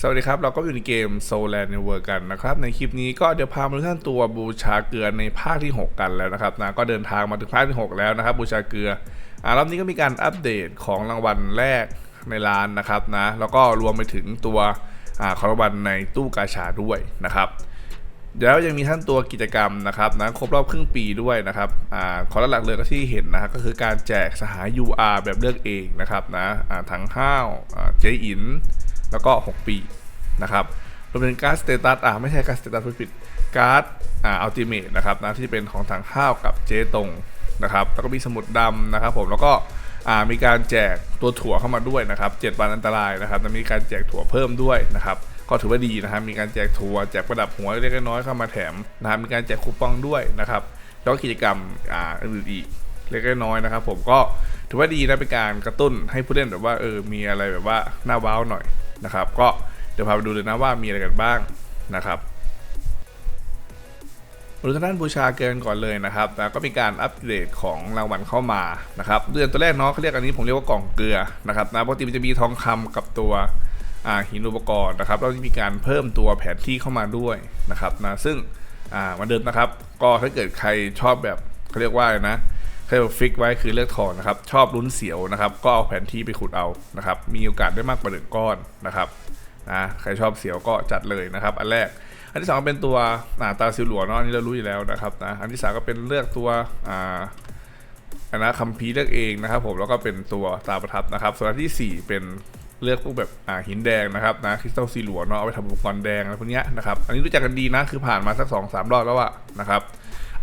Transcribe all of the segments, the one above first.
สวัสดีครับ เราก็อยู่ในเกม Soul Land New World กันนะครับ ในคลิปนี้ก็เดี๋ยวพามาทุกท่านตัวบูชาเกลือในภาคที่ 6 กันแล้วนะครับนะก็เดินทางมาถึงภาคที่ 6 แล้วนะครับ บูชาเกลืออ่ารอบนี้ก็มีการอัปเดตของรางวัลแรกในร้านนะครับนะแล้วก็รวมไปถึงตัวอ่าของรางวัลในตู้กาชาด้วยนะครับเดี๋ยวยังมีท่านตัวกิจกรรมนะครับนะครบรอบครึ่งปีด้วยนะครับอ่าขอหลักเลยก็ที่เห็นนะครับก็คือการแจกสหาย UR แบบเลือกเองนะครับนะอ่าทั้งห้าวอ่าเจอิน แล้วก็ 6 ปีนะครับรวมถึงการ์ดสเตตัสอ่าไม่ใช่การ์ดสเตตัสผิดการ์ดอ่าอัลติเมทนะครับนะที่เป็นของถังข้าวกับเจตงนะครับแล้วก็มีสมุดดำนะครับผมแล้วก็อ่ามีการแจกตัวถั่วเข้ามาด้วยนะครับ7วันอันตรายนะครับแล้วมีการแจกถั่วเพิ่มด้วยนะครับก็ถือว่าดีนะครับมีการแจกถั่วแจกประดับหัวเล็กน้อยเข้ามาแถมนะครับมีการแจกคูปองด้วยนะครับแล้วก็กิจกรรมอ่าอื่นอีกเล็กน้อยนะครับ ผมก็ถือว่าดีนะเป็นการกระตุ้นให้ผู้เล่นแบบว่าเออมีอะไรแบบว่าหน้าว้าวหน่อย นะครับ ก็เดี๋ยวพาไปดูเลยนะว่ามีอะไรกันบ้างนะครับมาดูทางด้านบูชาเกินก่อนเลยนะครับแล้วก็มีการอัปเดตของรางวัลเข้ามานะครับเดือนตัวแรกเนาะเขาเรียกอันนี้ผมเรียกว่ากล่องเกลือนะครับนะปกติมันจะมีทองคำกับตัวหินอุปกรณ์นะครับแล้วจะมีการเพิ่มตัวแผนที่เข้ามาด้วยนะครับนะซึ่งมาเดิมนะครับ ก็ถ้าเกิดใครชอบแบบเขาเรียกว่านะ เคยฟิกไว้คือเลือกทองนะครับ ชอบลุ้นเสียวนะครับ ก็เอาแผนที่ไปขุดเอานะครับ มีโอกาสได้มากกว่าหนึ่งก้อนนะครับนะใครชอบเสียวก็จัดเลยนะครับ อันแรก อันที่สองเป็นตัวาตาซิลหลวเนาะนนี้เรารู้อยู่แล้วนะครับนะอันที่สามก็เป็นเลือกตัวอ่าอันนะคัมภีเลือกเองนะครับ ผมแล้วก็เป็นตัวตาประทับนะครับ ส่วนอันที่สี่เป็นเลือกพวกแบบอ่าหินแดงนะครับนะคริสตัลซีหลวเนาะเอาไปทำอุปกรณ์แดงอะไรพวกเนี้ยนะครับอันนี้รู้จักกันดีนะคือผ่านมาสักสองสามรอบแล้วอะนะครับ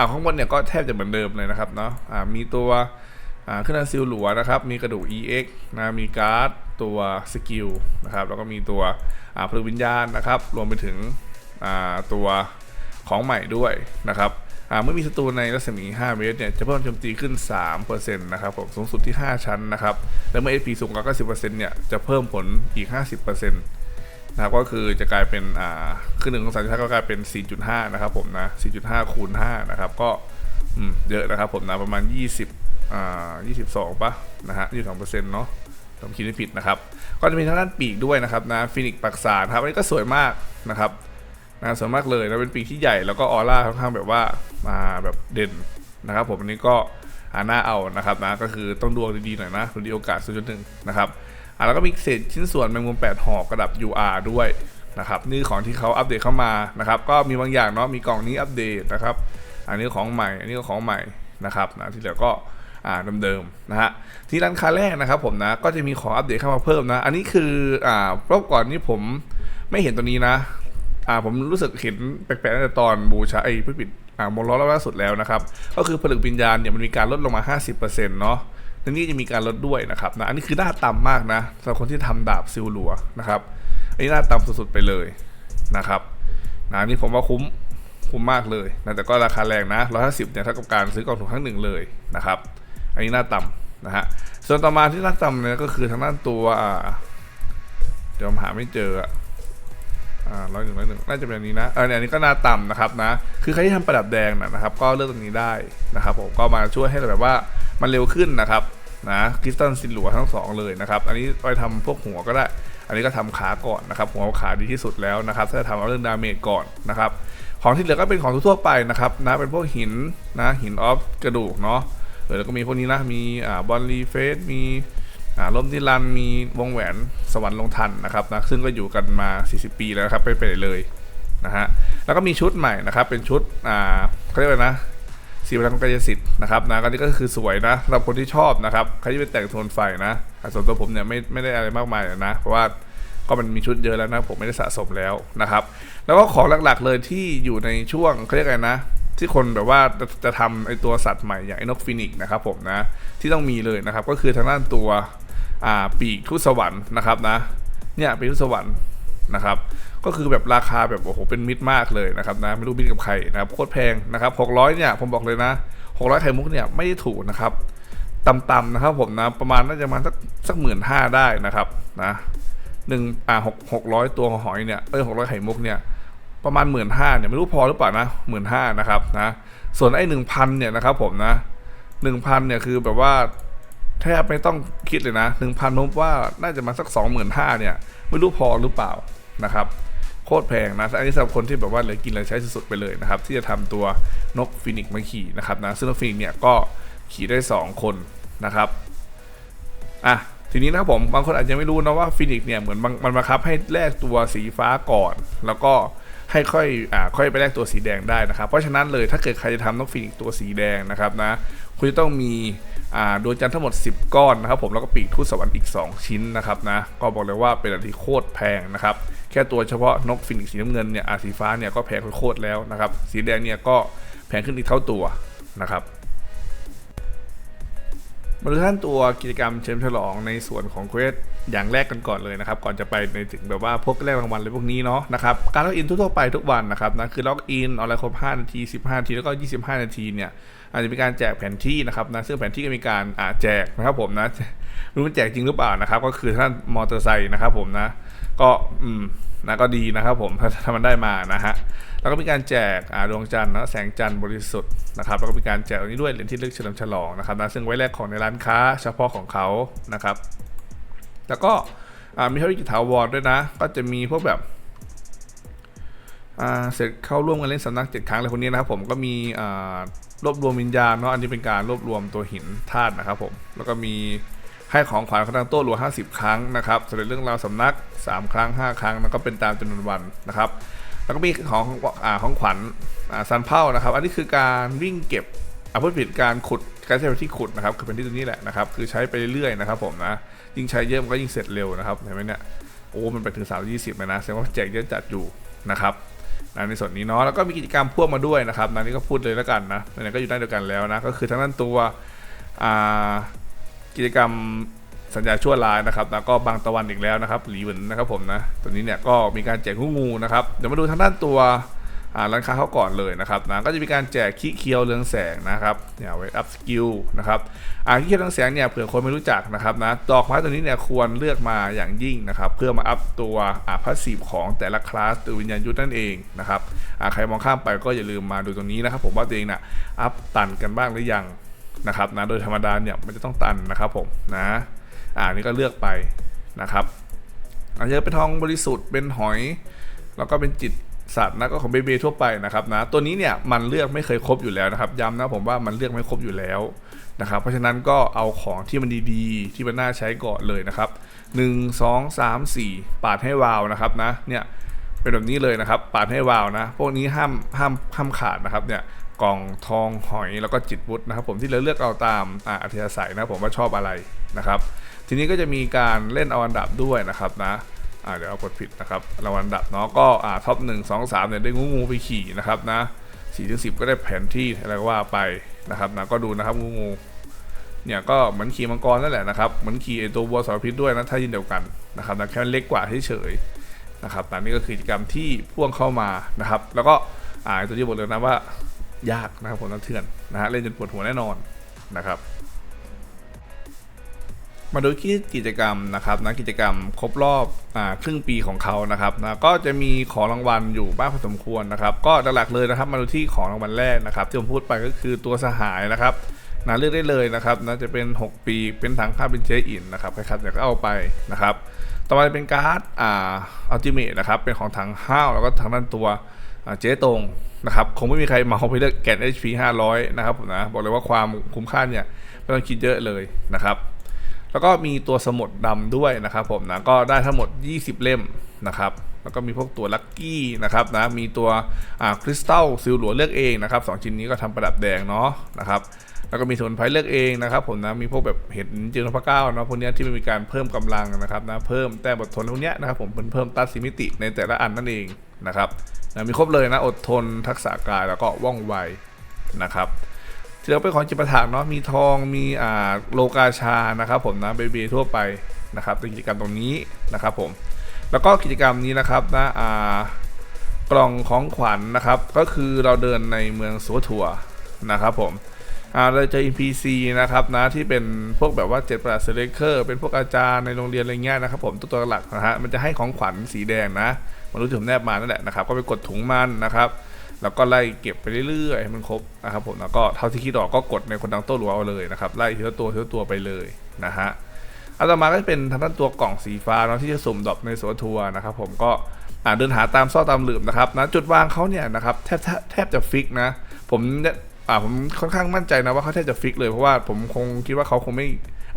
อ่าข้างบนเนี่ยก็แทบจะเหมือนเดิมเลยนะครับเนาะอ่ามีตัวอ่าขึ้นอันซิลหลัวนะครับ มีกระดูก EX นะมีการ์ดตัวสกิลนะครับแล้วก็มีตัวอ่าพลังวิญญาณนะครับ รวมไปถึงอ่าตัวของใหม่ด้วยนะครับอ่าเมื่อมีศัตรูในรัศมี 5 เมตรเนี่ยจะเพิ่มโจมตีขึ้น 3%นะครับผมสูงสุดที่ 5 ชั้นนะครับ แล้วเมื่อ SP สูงกว่า90%เนี่ยจะเพิ่มผลอีก 50%น นะครับก็คือจะกลายเป็นอ่าขึ้นหนึ่งของสามก็กลายเป็น 4.5 นะครับผมนะ 4.5 คูณ 5 นะครับ ก็เยอะนะครับผมนะประมาณ 20อ่า22 ป่ะนะฮะ22%เซ็นต์เนาะผมคิดไม่ผิดนะครับ ก็จะมีทางด้านปีกด้วยนะครับนะฟินิกปักษาครับอันนี้ก็สวยมากนะครับนะสวยมากเลยนะเป็นปีกที่ใหญ่แล้วก็ออร่าค่อนข้างแบบว่ามาแบบเด่นนะครับ ผมอันนี้ก็หาหน้าเอานะครับนะก็คือต้องดวงดีๆหน่อยนะดูดีโอกาส0.1นะครับ อะแล้วก็มีเศษชิ้นส่วนแมงมุม8ห่อกระดับ UR ด้วยนะครับนี่ของที่เขาอัปเดตเข้ามานะครับ ก็มีบางอย่างเนาะมีกล่องนี้อัปเดตนะครับ อันนี้ของใหม่ อันนี้ก็ของใหม่นะครับนะที่เหลือก็อ่าเดิมๆนะฮะที่ร้านค้าแรกนะครับผมนะก็จะมีของอัปเดตเข้ามาเพิ่มนะ อันนี้คืออ่ารอบก่อนนี้ผมไม่เห็นตัวนี้นะอ่าผมรู้สึกเห็นแปลกๆตั้งแต่ตอนบูชาไอ้ผู้ปิดอ่ามล้อล่าสุดแล้วนะครับ ก็คือผลึกวิญญาณเนี่ยมันมีการลดลงมา 50%เนาะ ในนี้จะมีการลดด้วยนะครับนะอันนี้คือหน้าต่ำมากนะสำหรับคนที่ทำดาบซิลลัวนะครับอันนี้หน้าต่ำสุดๆไปเลยนะครับนะอันนี่ผมว่าคุ้มคุ้มมากเลยนะแต่ก็ราคาแรงนะ150เนี่ยเท่ากับการซื้อกองถุงทั้งหนึ่งเลยนะครับ อันนี้หน้าต่ำนะฮะส่วนต่อมาที่หน้าต่ำเนี่ยก็คือทางด้านตัวอ่าเดี๋ยวผมหาไม่เจออะอ่าร้อยหนึ่งร้อยหนึ่งน่าจะเป็นอันนี้นะเออเนี่ยอันนี้ก็หน้าต่ำนะครับนะคือใครที่ทำประดับแดงนะนะครับ ก็เลือกตรงนี้ได้นะครับ ผมก็มาช่วยให้แบบว่ามันเร็วขึ้นนะครับ นะคริสตัลซินหลัวทั้งสองเลยนะครับ อันนี้ไปทำพวกหัวก็ได้ อันนี้ก็ทำขาก่อนนะครับ หัวขาดีที่สุดแล้วนะครับ ถ้าจะทำเอาเรื่องดาเมจก่อนนะครับ ของที่เหลือก็เป็นของทั่วไปนะครับนะเป็นพวกหินนะหินออฟกระดูกเนาะเออแล้วก็มีพวกนี้นะมีอ่าบอลลีเฟสมีอ่าลมนิรันมีวงแหวนสวรรค์ลงทันนะครับนะซึ่งก็อยู่กันมา 40 ปีแล้วครับไม่ไปเลยนะฮะแล้วก็มีชุดใหม่นะครับเป็นชุดอ่าเขาเรียกว่านะสีพลังกายสิทธิ นะครับนะก็นี่ก็คือสวยนะสำหรับคนที่ชอบนะครับใครที่เป็นแต่งโทนไฟนะส่วนตัวผมเนี่ยไม่ไม่ได้อะไรมากมายนะเพราะว่าก็มันมีชุดเยอะแล้วนะผมไม่ได้สะสมแล้วนะครับ แล้วก็ของหลักๆเลยที่อยู่ในช่วงเขาเรียกไงนะ ที่คนแบบว่าจะจะทำไอตัวสัตว์ใหม่อย่างไอ้นกฟินิกซ์นะครับผมนะที่ต้องมีเลยนะครับ ก็คือทางด้านตัวอ่าปีกทูตสวรรค์นะครับนะเนี่ยปีกทูตสวรรค์นะครับก็คือแบบราคาแบบโอ้โหเป็นมิตรมากเลยนะครับนะไม่รู้มิตรกับใครนะครับโคตรแพงนะครับ600เนี่ยผมบอกเลยนะ 600ไข่มุกเนี่ยไม่ได้ถูกนะครับต่ำๆนะครับผมนะประมาณน่าจะมาสักสักหมื่นห้าได้นะครับนะหนึ่งอ่าหกหกร้อยตัวหอยเนี่ยเอ้ยหกร้อยไข่มุกเนี่ยประมาณหมื่นห้าเนี่ยไม่รู้พอหรือเปล่านะหมื่นห้านะครับนะส่วนไอ้หนึ่งพันเนี่ยนะครับผมนะหนึ่งพันเนี่ยคือแบบว่าแทบไม่ต้องคิดเลยนะหนึ่งพันผมว่าน่าจะมาสักสองหมื่นห้าเนี่ยไม่รู้พอหรือเปล่านะครับ คตรแพงนะ อันนี้สำหรับคนที่แบบว่าเหลือกินเหลือใช้สุดๆไปเลยนะครับ ที่จะทำตัวนกฟินิกซ์มาขี่นะครับนะซึ่งนกฟินิกซ์เนี่ยก็ขี่ได้ 2 คนนะครับอะทีนี้นะครับผมบางคนอาจจะไม่รู้นะว่าฟินิกซ์เนี่ยเหมือนมันมันบังคับให้แลกตัวสีฟ้าก่อน แล้วก็ให้ค่อยอ่าค่อยไปแลกตัวสีแดงได้นะครับ เพราะฉะนั้นเลยถ้าเกิดใครจะทำนกฟินิกซ์ตัวสีแดงนะครับนะคุณจะต้องมี ดวงจันทร์ทั้งหมด 10 ก้อนนะครับผมแล้วก็ปีกทูตสวรรค์อีก 2 ชิ้นนะครับนะก็บอกเลยว่าเป็นอะไรที่โคตรแพงนะครับแค่ตัวเฉพาะนกฟินิกซ์สีน้ำเงินเนี่ยอาสีฟ้าเนี่ยก็แพงโคตรแล้วนะครับสีแดงเนี่ยก็แพงขึ้นอีกเท่าตัวนะครับมาดูท่านตัวกิจกรรมเชิมฉลองในส่วนของเควส อย่างแรกกันก่อนเลยนะครับ ก่อนจะไปในถึงแบบว่าพวกแรกรางวัลอะไรพวกนี้เนาะนะครับการล็อกอินทั่วๆไปทุกวันนะครับนะคือล็อกอินออนไลน์ครบ5นาที 15 นาทีแล้วก็ 25 นาทีเนี่ยอาจจะมีการแจกแผนที่นะครับนะซึ่งแผนที่ก็มีการแจกนะครับผมนะรู้มันแจกจริงหรือเปล่านะครับ ก็คือท่านมอเตอร์ไซค์นะครับผมนะก็อืมนะก็ดีนะครับผมถ้ามันได้มานะฮะแล้วก็มีการแจกดวงจันทร์นะแสงจันทร์บริสุทธิ์นะครับแล้วก็มีการแจกอันนี้ด้วยเหรียญที่ลือกเฉลิมฉลองนะครับนะซึ่งไว้แลกของในร้านค้าเฉพาะของเขานะครับ แล้วก็อ่ามีธุรกิจถาวรด้วยนะ ก็จะมีพวกแบบเสร็จเข้าร่วมกันเล่นสำนักเจ็ดครั้งอะไรพวกนี้นะครับผมก็มีรวบรวมวิญญาณเนาะอันนี้เป็นการรวบรวมตัวหินธาตุนะครับผมแล้วก็มีให้ของขวัญครั้งโต้รัว50 ครั้งนะครับสำเร็จเรื่องราวสำนัก 3 ครั้ง 5 ครั้งแล้วก็เป็นตามจำนวนวันนะครับ แล้วก็มีของของขวัญซันเผานะครับ อันนี้คือการวิ่งเก็บ อ่าพูดผิดการขุดการใช้เป็นที่ขุดนะครับคือเป็นที่ตัวนี้แหละนะครับคือใช้ไปเรื่อยๆนะครับผมนะยิ่งใช้เยอะมันก็ยิ่งเสร็จเร็วนะครับเห็นไหมเนี่ยโอ้มันไปถึง 3 20เลยนะแสดงว่าแจกเยอะจัดอยู่นะครับนะในส่วนนี้เนาะแล้วก็มีกิจกรรมพ่วงมาด้วยนะครับนะนี่ก็พูดเลยแล้วกันนะอันนี้ก็อยู่ได้เดียวกันแล้วนะก็คือทั้งนั้นตัวกิจกรรมสัญญาชั่วร้ายนะครับแล้วก็บางตะวันอีกแล้วนะครับหลีเหวินนะครับผมนะตัวนี้เนี่ยก็มีการแจกงูงูนะครับเดี๋ยวมาดูทางด้านตัว ร้านค้าเขาก่อนเลยนะครับนะก็จะมีการแจกขี้เคียวเรืองแสงนะครับเนี่ยไว้อัพสกิลนะครับอ่าขี้เคียวเรืองแสงเนี่ยเผื่อคนไม่รู้จักนะครับนะดอกไม้ตัวนี้เนี่ยควรเลือกมาอย่างยิ่งนะครับเพื่อมาอัพตัวอ่าพาสซีฟของแต่ละคลาสตัววิญญาณยุทธนั่นเองนะครับอ่าใครมองข้ามไปก็อย่าลืมมาดูตรงนี้นะครับผมว่าตัวเองนะอัพตันกันบ้างหรือยังนะครับนะโดยธรรมดาเนี่ยมันจะต้องตันนะครับผมนะอ่านี่ก็เลือกไปนะครับอาจจะเป็นทองบริสุทธิ์เป็นหอย แล้วก็เป็นจิต สัตว์นะก็ของเบเบทั่วไปนะครับนะตัวนี้เนี่ยมันเลือกไม่เคยครบอยู่แล้วนะครับย้ำนะผมว่ามันเลือกไม่ครบอยู่แล้วนะครับ เพราะฉะนั้นก็เอาของที่มันดีๆ ที่มันน่าใช้ก่อนเลยนะครับ 1 2 3 4 ปาดให้วาวนะครับนะเนี่ยเป็นแบบนี้เลยนะครับปาดให้วาวนะ พวกนี้ห้ามห้ามห้ามขาดนะครับเนี่ยกล่องทองหอยแล้วก็จิตวุฒนะครับ ผมที่เราเลือกเอาตามอ่าอัธยาศัยนะผมว่าชอบอะไรนะครับ ทีนี้ก็จะมีการเล่นเอาอันดับด้วยนะครับนะ อ่าเดี๋ยวเอากดผิดนะครับรางวัลดับเนาะก็อ่าท็อปหนึ่งสองสามเนี่ยได้งูงูไปขี่นะครับนะสี่ถึงสิบก็ได้แผนที่อะไรก็ว่าไปนะครับนะก็ดูนะครับงูงูเนี่ยก็เหมือนขี่มังกรนั่นแหละนะครับเหมือนขี่ไอตัววัวสารพิษด้วยนะถ้ายินเดียวกันนะครับนะแค่เล็กกว่าเฉยๆนะครับนะนี่ก็คือกิจกรรมที่พ่วงเข้ามานะครับ แล้วก็อ่าตัวที่บอกเลยนะว่ายากนะครับผมนะเถื่อนนะฮะเล่นจนปวดหัวแน่นอนนะครับ มาดูที่กิจกรรมนะครับนะกิจกรรมครบรอบอ่าครึ่งปีของเขานะครับนะก็จะมีของรางวัลอยู่บ้างพอสมควรนะครับ ก็หลักๆเลยนะครับ มาดูที่ของรางวัลแรกนะครับที่ผมพูดไปก็คือตัวสหายนะครับนะเลือกได้เลยนะครับนะจะเป็น 6 ปีเป็นถังค่าเป็นเจอินนะครับใครๆอยากก็เอาไปนะครับ ต่อมาเป็นการ์ดอ่าอัลติเมทนะครับเป็นของถังห้าวแล้วก็ทางด้านตัวเจ๊ตรงนะครับคงไม่มีใครเมาไปเลือกแกน HP 500 นะครับผมนะบอกเลยว่าความคุ้มค่าเนี่ยไม่ต้องคิดเยอะเลยนะครับ แล้วก็มีตัวสมุดดำด้วยนะครับผมนะก็ได้ทั้งหมด 20 เล่มนะครับแล้วก็มีพวกตัวลัคกี้นะครับนะมีตัวคริสตัลซิลหลัวเลือกเองนะครับสองชิ้นนี้ก็ทำประดับแดงเนาะนะครับแล้วก็มีสมุนไพรเลือกเองนะครับผมนะมีพวกแบบเห็ดเจนพระเก้าเนาะพวกเนี้ยที่มันมีการเพิ่มกำลังนะครับนะเพิ่มแต้มอดทนพวกเนี้ยนะครับผมเป็นเพิ่มตัดสิมิติในแต่ละอันนั่นเองนะครับนะมีครบเลยนะอดทนทักษะกายแล้วก็ว่องไวนะครับ ที่เป็นของจิปาถากเนาะมีทองมีอ่าโลกาชานะครับผมนะเบบีทั่วไปนะครับกิจกรรมตรงนี้นะครับผมแล้วก็กิจกรรมนี้นะครับนะอ่ากล่องของขวัญนะครับ ก็คือเราเดินในเมืองสัวถัวนะครับผมอ่าเราเจอ NPC นะครับนะที่เป็นพวกแบบว่าเจ็ดประหลาดเซเลเคอร์เป็นพวกอาจารย์ในโรงเรียนอะไรเงี้ยนะครับผมตัวตัวหลักนะฮะมันจะให้ของขวัญสีแดงนะมันรู้ที่ผมแนบมานั่นแหละนะครับ ก็ไปกดถุงมันนะครับ แล้วก็ไล่เก็บไปเรื่อยๆให้มันครบนะครับผมแล้วก็เท่าที่คิดออกก็กดในคนดังโต้หลัวเอาเลยนะครับไล่ทีละตัวทีละตัวไปเลยนะฮะอันต่อมาก็จะเป็นทางด้านตัวกล่องสีฟ้าเนาะที่จะสุ่มดรอปในสวนทัวร์นะครับผมก็เดินหาตามซ่อตามหลืมนะครับนะจุดวางเขาเนี่ยนะครับแทบแทบจะฟิกนะ ผมเนี่ยอ่าผมค่อนข้างมั่นใจนะว่าเขาแทบจะฟิกเลยเพราะว่าผมคงคิดว่าเขาคงไม่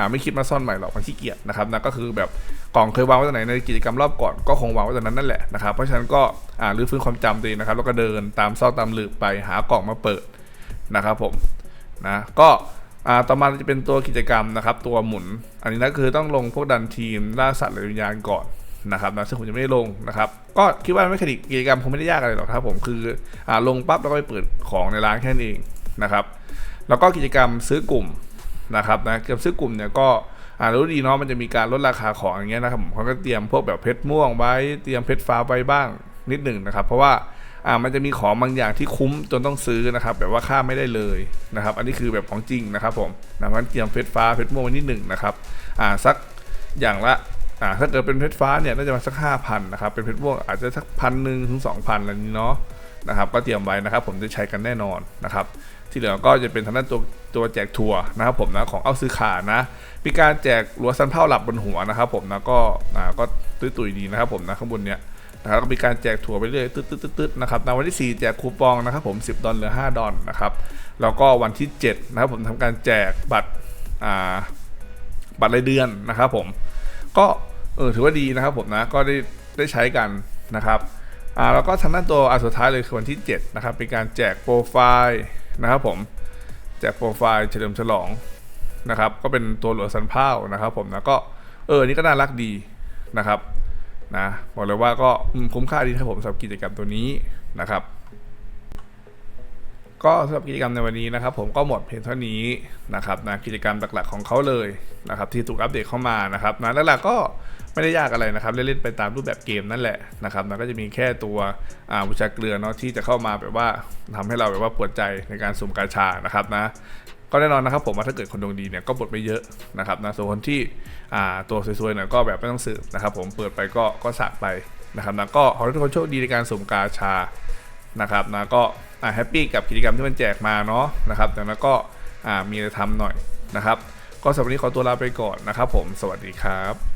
อ่าไม่คิดมาซ่อนใหม่หรอกมันขี้เกียจนะครับนะก็คือแบบกล่องเคยวางไว้ตรงไหนในกิจกรรมรอบก่อนก็คงวางไว้ตรงนั้นนั่นแหละนะครับเพราะฉะนั้นก็อ่ารื้อฟื้นความจำตัวเองนะครับแล้วก็เดินตามซอกตามหลืบไปหากล่องมาเปิดนะครับผมนะก็อ่าต่อมาจะเป็นตัวกิจกรรมนะครับ ตัวหมุน อันนี้นะคือต้องลงพวกดันทีมล่าสัตว์หรือวิญญาณก่อนนะครับนะซึ่งผมจะไม่ได้ลงนะครับ ก็คิดว่าไม่คดีกิจกรรมคงไม่ได้ยากอะไรหรอกครับผมคืออ่าลงปั๊บแล้วก็ไปเปิดของในร้านแค่นั้นเองนะครับ แล้วก็กิจกรรมซื้อกลุ่ม นะครับนะกิจกรรมซื้อกลุ่มเนี่ยก็อ่ารู้ดีเนาะมันจะมีการลดราคาของอย่างเงี้ยนะครับผมเขาก็เตรียมพวกแบบเพชรม่วงไว้เตรียมเพชรฟ้าไว้บ้างนิดหนึ่งนะครับ เพราะว่าอ่ามันจะมีของบางอย่างที่คุ้มจนต้องซื้อนะครับ แบบว่าค่าไม่ได้เลยนะครับ อันนี้คือแบบของจริงนะครับผมนะเพราะฉะนั้นเตรียมเพชรฟ้าเพชรม่วงไว้นิดหนึ่งนะครับอ่าสักอย่างละอ่าถ้าเกิดเป็นเพชรฟ้าเนี่ยน่าจะมาสักห้าพันนะครับเป็นเพชรม่วงอาจจะสักพันหนึ่งถึงสองพันอะไรนี้เนาะนะครับก็เตรียมไว้นะครับ ผมจะใช้กันแน่นอนนะครับ ที่เหลือก็จะเป็นทางด้านตัว ตัวแจกทัวร์นะครับผมนะของเอาซื้อขานะมีการแจกรั้วซันเผาหลับบนหัวนะครับผมนะก็อ่าก็ตุ้ยตุยดีนะครับผมนะข้างบนเนี้ยนะครับก็มีการแจกทัวไปเรื่อยตึ๊ดตึ๊ดนะครับในวันที่ 4 แจกคูปองนะครับผม 10 ดอลเหลือ 5 ดอลนะครับแล้วก็วันที่ 7 นะครับผมทำการแจกบัตรอ่าบัตรรายเดือนนะครับผมก็เออถือว่าดีนะครับผมนะก็ได้ได้ใช้กันนะครับอ่าแล้วก็ทางด้านตัวอันสุดท้ายเลยคือวันที่ 7 นะครับเป็นการแจกโปรไฟล์นะครับผม แจกโปรไฟล์เฉลิมฉลองนะครับ ก็เป็นตัวหลวงสันเผานะครับผมนะก็เออนี่ก็น่ารักดีนะครับนะบอกเลยว่าก็คุ้มค่าดีครับผมสำหรับกิจกรรมตัวนี้นะครับ ก็สำหรับกิจกรรมในวันนี้นะครับ ผมก็หมดเพียงเท่านี้นะครับนะกิจกรรมหลักๆของเขาเลยนะครับที่ถูกอัปเดตเข้ามานะครับนะหลักๆก็ไม่ได้ยากอะไรนะครับเล่นๆไปตามรูปแบบเกมนั่นแหละนะครับนะก็จะมีแค่ตัวอ่าบูชาเกลือเนาะที่จะเข้ามาแบบว่าทำให้เราแบบว่าปวดใจในการสุ่มกาชานะครับนะก็แน่นอนนะครับผมว่าถ้าเกิดคนดวงดีเนี่ยก็บดไม่เยอะนะครับนะส่วนคนที่อ่าตัวสวยๆเนี่ยก็แบบไม่ต้องสืบนะครับผมเปิดไปก็ก็สักไปนะครับนะก็ขอให้ทุกคนโชคดีในการสุ่มกาชานะครับนะก็ แฮปปี้กับกิจกรรมที่มันแจกมาเนาะนะครับแต่นั้นก็อ่ามีอะไรทำหน่อยนะครับ ก็สำหรับวันนี้ขอตัวลาไปก่อนนะครับผมสวัสดีครับ